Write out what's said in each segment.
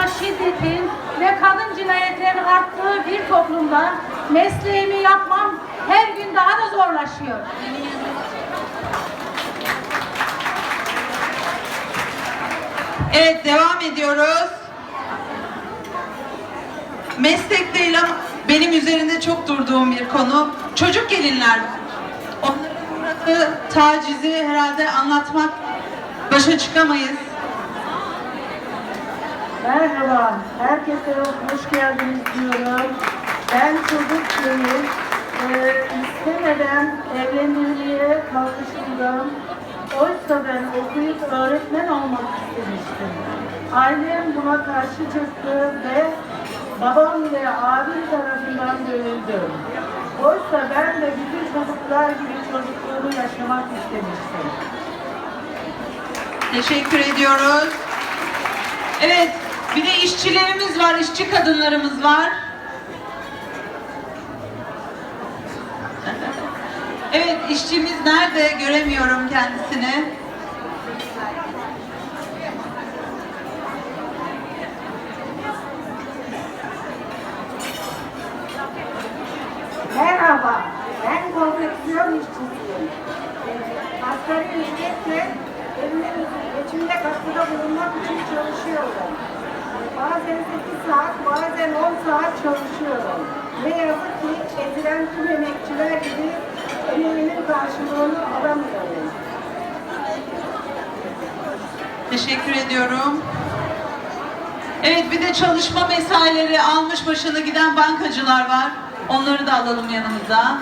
kadına şiddetin ve kadın cinayetlerin arttığı bir toplumda mesleğimi yapmam her gün daha da zorlaşıyor. Evet devam ediyoruz. Meslek değil ama benim üzerinde çok durduğum bir konu. Çocuk gelinler. Onların uğradığı tacizi herhalde anlatmak başa çıkamayız. Merhaba, herkese hoş geldiniz diyorum. Ben çocuk değil, e, istemeden evlendirmeye kalkıştım. Oysa ben okuyup öğretmen olmak istemiştim. Ailem buna karşı çıktı ve babam ve abim tarafından dövüldüm. Oysa ben de bütün çocuklar gibi çocukluğumu yaşamak istemiştim. Teşekkür ediyoruz. Evet, bir de işçilerimiz var, işçi kadınlarımız var. Evet, işçimiz nerede? Göremiyorum kendisini. Merhaba, ben konfeksiyon işçisiyim. Asgari ücretle geçimde katkıda bulunmak için çalışıyorum. Bazen 8 saat, bazen 10 saat çalışıyorum. Ne yazık ki ezilen tüm emekçiler gibi emeğimin karşılığını alamıyorum. Teşekkür ediyorum. Evet, bir de çalışma mesaileri almış başını giden bankacılar var. Onları da alalım yanımıza.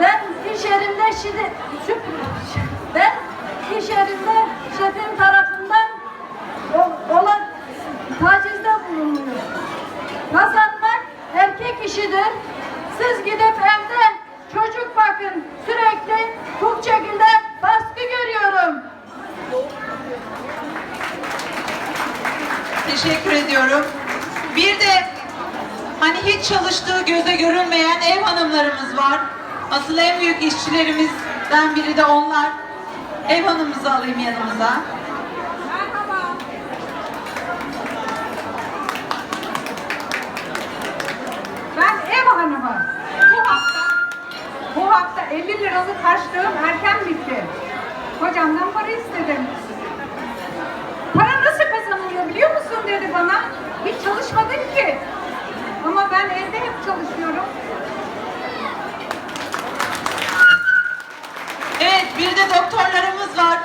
Ben yerimde şiddet, ben şefim tarafından olan tacizde bulunuyor. Kazanmak erkek işidir. Siz gidip evde çocuk bakın sürekli bu şekilde baskı görüyorum. Teşekkür ediyorum. Bir de hani hiç çalıştığı göze görülmeyen ev hanımlarımız var. Asıl en büyük işçilerimizden biri de onlar. Ev hanımımızı alayım yanımıza. Ben ev hanımı. Bu hafta, bu hafta 50 liralık harçlığım erken bitti. Kocamdan para istedim. Para nasıl kazanılıyor biliyor musun dedi bana. Hiç çalışmadın ki. Ama ben evde hep çalışıyorum. Evet bir de doktorlarımız var.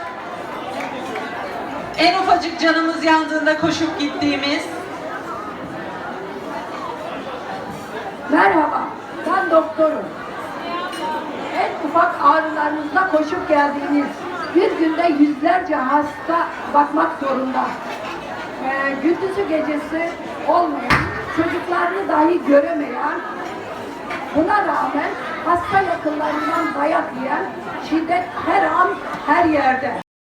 En ufacık canımız yandığında koşup gittiğimiz. Merhaba, ben doktorum. En ufak ağrılarınızda koşup geldiğiniz, bir günde yüzlerce hasta bakmak zorunda. Ee, gündüzü gecesi olmayan, çocuklarını dahi göremeyen, buna rağmen hasta yakınlarından dayak yiyen, şiddet her an her yerde.